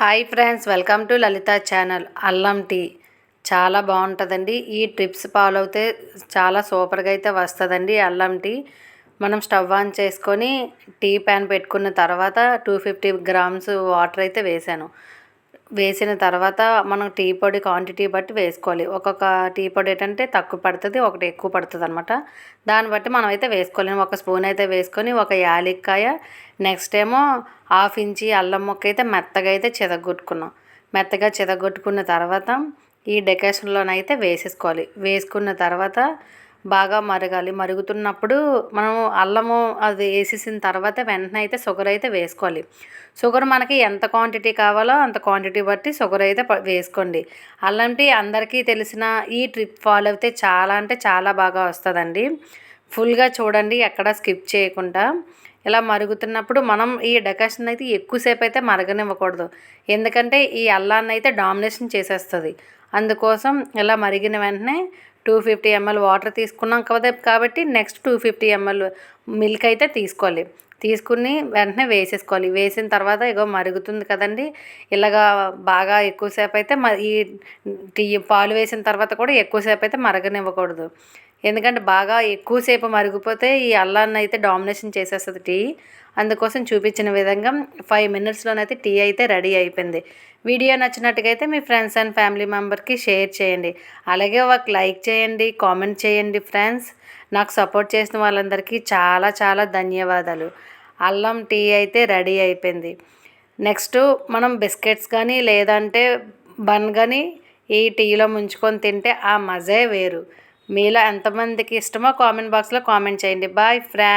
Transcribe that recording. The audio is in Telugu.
Hi friends welcome to Lalitha channel. అల్లం టీ చాలా బాగుంటుందండి. ఈ ట్రిప్స్ ఫాలో అయితే చాలా సూపర్గా అయితే వస్తుందండి అల్లం టీ. మనం స్టవ్ ఆన్ చేసుకొని టీ ప్యాన్ పెట్టుకున్న తర్వాత టూ ఫిఫ్టీ గ్రామ్స్ వాటర్ అయితే వేసాను వేసిన తర్వాత మనం టీ పొడి క్వాంటిటీ బట్టి వేసుకోవాలి. ఒక్కొక్క టీ పొడి ఏంటంటే తక్కువ పడుతుంది ఒకటి ఎక్కువ పడుతుంది అనమాట దాన్ని బట్టి మనం అయితే వేసుకోవాలి ఒక స్పూన్ అయితే వేసుకొని ఒక యాలిక్కాయ నెక్స్ట్ ఏమో హాఫ్ ఇంచి అల్లం ముక్క అయితే మెత్తగా అయితే చెదగొట్టుకున్నాం. మెత్తగా చెదగొట్టుకున్న తర్వాత ఈ డెకరేషన్లోనైతే వేసేసుకోవాలి. వేసుకున్న తర్వాత బాగా మరగాలి. మరుగుతున్నప్పుడు మనం అల్లము అది వేసేసిన తర్వాత వెంటనే అయితే షుగర్ అయితే వేసుకోవాలి. షుగర్ మనకి ఎంత క్వాంటిటీ కావాలో అంత క్వాంటిటీ బట్టి షుగర్ అయితే వేసుకోండి. అల్లం టీ అందరికీ తెలిసిన ఈ ట్రిప్ ఫాలో అయితే చాలా అంటే చాలా బాగా వస్తుందండి. ఫుల్గా చూడండి ఎక్కడ స్కిప్ చేయకుండా. ఇలా మరుగుతున్నప్పుడు మనం ఈ డెకరేషన్ అయితే ఎక్కువసేపు అయితే మరగనివ్వకూడదు. ఎందుకంటే ఈ అల్లాన్ని అయితే డామినేషన్ చేసేస్తుంది. అందుకోసం ఇలా మరిగిన వెంటనే టూ ఫిఫ్టీ ఎంఎల్ వాటర్ తీసుకున్నాం కదా కాబట్టి next two fifty ML milk అయితే తీసుకోవాలి. తీసుకుని వెంటనే వేసేసుకోవాలి. వేసిన తర్వాత ఇగో మరుగుతుంది కదండి. ఇలాగా బాగా ఎక్కువసేపు అయితే ఈ టీ పాలు వేసిన తర్వాత కూడా ఎక్కువసేపు అయితే మరగనివ్వకూడదు. ఎందుకంటే బాగా ఎక్కువసేపు మరిగిపోతే ఈ అల్లాన్ని అయితే డామినేషన్ చేసేస్తుంది టీ. అందుకోసం చూపించిన విధంగా ఫైవ్ మినిట్స్లోనైతే టీ అయితే రెడీ అయిపోయింది. వీడియో నచ్చినట్టుగైతే మీ ఫ్రెండ్స్ అండ్ ఫ్యామిలీ మెంబర్కి షేర్ చేయండి. అలాగే ఒక లైక్ చేయండి కామెంట్ చేయండి ఫ్రెండ్స్. నాకు సపోర్ట్ చేసిన వాళ్ళందరికీ చాలా చాలా ధన్యవాదాలు. అల్లం టీ అయితే రెడీ అయిపోయింది. నెక్స్ట్ మనం బిస్కెట్స్ కానీ లేదంటే బన్ కానీ ఈ టీలో ముంచుకొని తింటే ఆ మజే వేరు. మీలో ఎంతమందికి ఇష్టమో కామెంట్ బాక్స్లో కామెంట్ చేయండి. Boy friend